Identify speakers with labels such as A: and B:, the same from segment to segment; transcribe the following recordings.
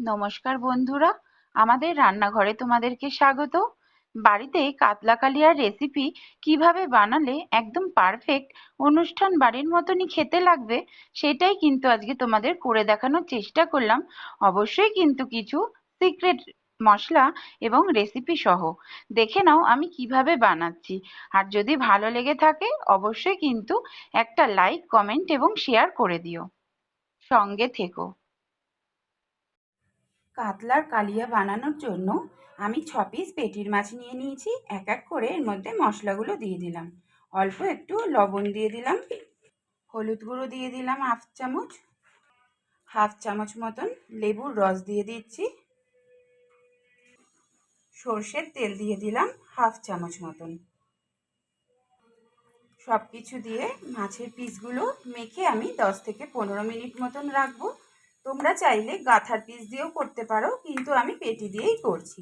A: নমস্কার বন্ধুরা, আমাদের রান্নাঘরে তোমাদেরকে স্বাগত। বাড়িতে কাতলা কালিয়ার রেসিপি কীভাবে বানালে একদম পারফেক্ট অনুষ্ঠান বাড়ির মতনই খেতে লাগবে, সেটাই কিন্তু আজকে তোমাদের করে দেখানোর চেষ্টা করলাম। অবশ্যই কিন্তু কিছু সিক্রেট মশলা এবং রেসিপি সহ। দেখে নাও আমি কীভাবে বানাচ্ছি। আর যদি ভালো লেগে থাকে, অবশ্যই কিন্তু একটা লাইক কমেন্ট এবং শেয়ার করে দিও। সঙ্গে থেকো। কাতলার কালিয়া বানানোর জন্য আমি ছ পিস পেটির মাছ নিয়ে নিয়েছি, এক এক করে এর মধ্যে মশলাগুলো দিয়ে দিলাম। অল্প একটু লবণ দিয়ে দিলাম, হলুদ গুঁড়ো দিয়ে দিলাম হাফ চামচ হাফ চামচ মতন লেবুর রস দিয়ে দিচ্ছি। সর্ষের তেল দিয়ে দিলাম হাফ চামচ মতন। সব কিছু দিয়ে মাছের পিসগুলো মেখে আমি দশ থেকে পনেরো মিনিট মতন রাখব। তোমরা চাইলে গাথার পিস দিয়েও করতে পারো, কিন্তু আমি পেটি দিয়েই করছি।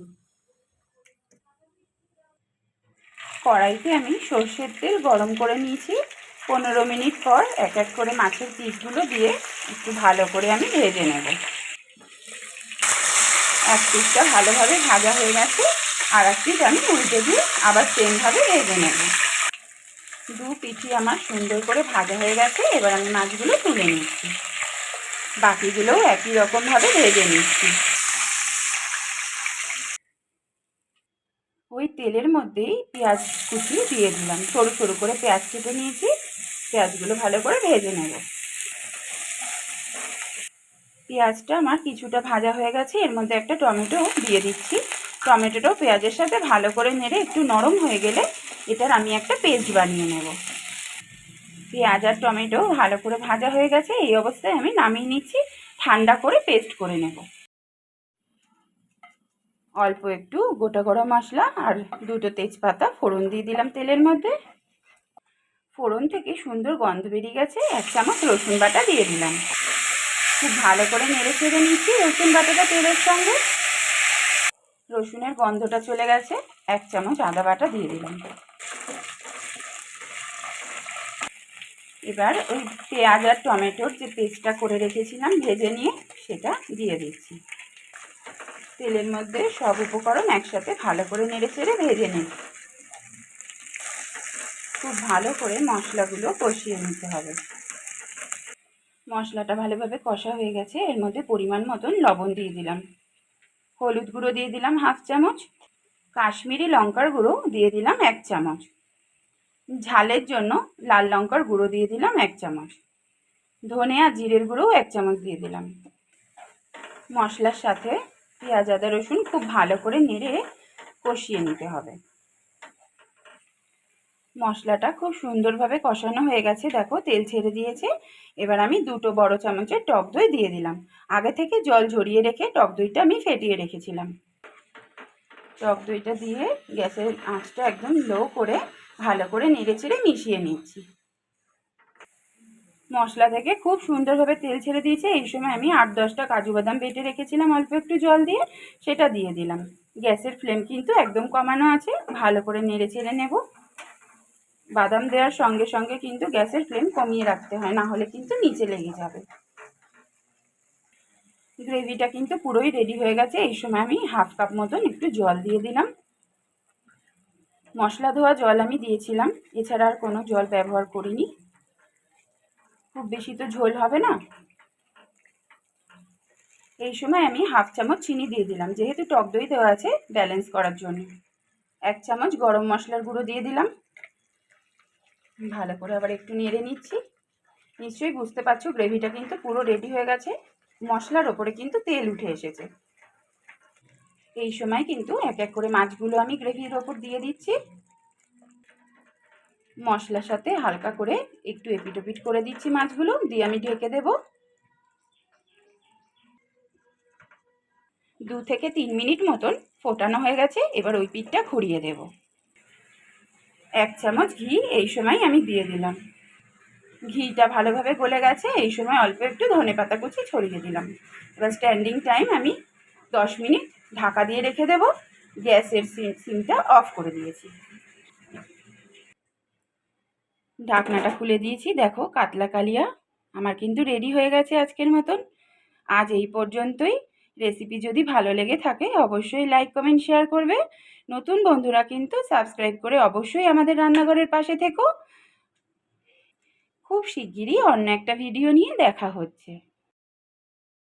A: কড়াইতে আমি সর্ষের তেল গরম করে নিয়েছি। পনেরো মিনিট পর এক এক করে মাছের পিসগুলো দিয়ে একটু ভালো করে আমি ভেজে নেব। এক পিসটা ভালোভাবে ভাজা হয়ে গেছে, আর এক পিস আমি উল্টে দিয়ে আবার সেমভাবে ভেজে নেব। দু পিঠি আমার সুন্দর করে ভাজা হয়ে গেছে, এবার আমি মাছগুলো তুলে নিচ্ছি। বাকিগুলোও একই রকমভাবে ভেজে নিচ্ছি। ওই তেলের মধ্যেই পেঁয়াজ কুচি দিয়ে দিলাম। সরু সরু করে পেঁয়াজ কেটে নিয়েছি। পেঁয়াজগুলো ভালো করে ভেজে নেব। পেঁয়াজটা আমার কিছুটা ভাজা হয়ে গেছে। এর মধ্যে একটা টমেটো দিয়ে দিচ্ছি। টমেটোটাও পেঁয়াজের সাথে ভালো করে নেড়ে একটু নরম হয়ে গেলে এটার আমি একটা পেস্ট বানিয়ে নেব। পেঁয়াজ আর টমেটো ভালো করে ভাজা হয়ে গেছে, এই অবস্থায় আমি নামিয়ে নিচ্ছি, ঠান্ডা করে পেস্ট করে নেব। অল্প একটু গোটা গরম মশলা আর দুটো তেজপাতা ফোড়ন দিয়ে দিলাম তেলের মধ্যে। ফোড়ন থেকে সুন্দর গন্ধ বেরিয়ে গেছে, এক চামচ রসুন বাটা দিয়ে দিলাম। খুব ভালো করে নেড়ে চেড়ে নিচ্ছি রসুন বাটাটা তেলের সঙ্গে। রসুনের গন্ধটা চলে গেছে, এক চামচ আদা বাটা দিয়ে দিলাম। এবার ওই পেঁয়াজ আর টমেটোর যে পেস্টটা করে রেখেছিলাম, ভেজে নিয়ে সেটা দিয়ে দিচ্ছি। তেলের মধ্যে সব উপকরণ একসাথে ভালো করে নেড়ে চেড়ে ভেজে নিই। খুব ভালো করে মশলাগুলো কষিয়ে নিতে হবে। মশলাটা ভালোভাবে কষা হয়ে গেছে, এর মধ্যে পরিমাণ মতন লবণ দিয়ে দিলাম। হলুদ গুঁড়ো দিয়ে দিলাম হাফ চামচ। কাশ্মীরি লঙ্কার গুঁড়ো দিয়ে দিলাম এক চামচ। ঝালের জন্য লাল লঙ্কার গুঁড়ো দিয়ে দিলাম এক চামচ। ধনে আর জিরের গুঁড়োও এক চামচ দিয়ে দিলাম। মশলার সাথে পেঁয়াজ, আদা, রসুন খুব ভালো করে নেড়ে কষিয়ে নিতে হবে। মশলাটা খুব সুন্দরভাবে কষানো হয়ে গেছে, দেখো তেল ছেড়ে দিয়েছে। এবার আমি দুটো বড় চামচের টক দই দিয়ে দিলাম। আগে থেকে জল ঝরিয়ে রেখে টক দইটা আমি ফেটিয়ে রেখেছিলাম। টক দইটা দিয়ে গ্যাসের আঁচটা একদম লো করে ভালো করে নেড়ে চেড়ে মিশিয়ে নিচ্ছি। মশলা থেকে খুব সুন্দরভাবে তেল ছেড়ে দিয়েছে। এই সময় আমি আট দশটা কাজু বাদাম বেটে রেখেছিলাম, অল্প একটু জল দিয়ে। সেটা দিয়ে দিলাম। গ্যাসের ফ্লেম কিন্তু একদম কমানো আছে। ভালো করে নেড়ে চেড়ে নেব। বাদাম দেওয়ার সঙ্গে সঙ্গে কিন্তু গ্যাসের ফ্লেম কমিয়ে রাখতে হয়, না হলে কিন্তু নিচে লেগে যাবে। গ্রেভিটা কিন্তু পুরোই রেডি হয়ে গেছে। এই সময় আমি হাফ কাপ মতন একটু জল দিয়ে দিলাম। মশলা ধোয়া জল আমি দিয়েছিলাম। এছাড়া আর কোনো জল ব্যবহার করিনি। খুব বেশি তো ঝোল হবে না। এই সময় আমি হাফ চামচ চিনি দিয়ে দিলাম। যেহেতু টক দই দেওয়া আছে ব্যালেন্স করার জন্য। এক চামচ গরম মশলার গুঁড়ো দিয়ে দিলাম। ভালো করে আবার একটু নেড়ে নিচ্ছি। নিশ্চয়ই বুঝতে পারছ, গ্রেভিটা কিন্তু পুরো রেডি হয়ে গেছে। মশলার ওপরে কিন্তু তেল উঠে এসেছে। এই সময় কিন্তু এক এক করে মাছগুলো আমি গ্রেভির ওপর দিয়ে দিচ্ছি। মশলার সাথে হালকা করে একটু এপিটোপিট করে দিচ্ছি মাছগুলো, দিয়ে আমি ঢেকে দেব। দু থেকে তিন মিনিট মতন ফোটানো হয়ে গেছে, এবার ওই পিঠটা ঘুরিয়ে দেব। এক চামচ ঘি এই সময় আমি দিয়ে দিলাম। ঘিটা ভালোভাবে গলে গেছে, এই সময় অল্প একটু ধনে পাতা কুচি ছড়িয়ে দিলাম। এবার স্ট্যান্ডিং টাইম আমি দশ মিনিট ঢাকা দিয়ে রেখে দেব। গ্যাসের সিমটা অফ করে দিয়েছি। ঢাকনাটা খুলে দিয়েছি। দেখো, কাতলা কালিয়া আমার কিন্তু রেডি হয়ে গেছে আজকের মতন। আজ এই পর্যন্তই। রেসিপি যদি ভালো লেগে থাকে, অবশ্যই লাইক, কমেন্ট, শেয়ার করবে। নতুন বন্ধুরা কিন্তু সাবস্ক্রাইব করে অবশ্যই আমাদের রান্নাঘরের পাশে থেকো। খুব শিগগিরই অন্য একটা ভিডিও নিয়ে দেখা হচ্ছে।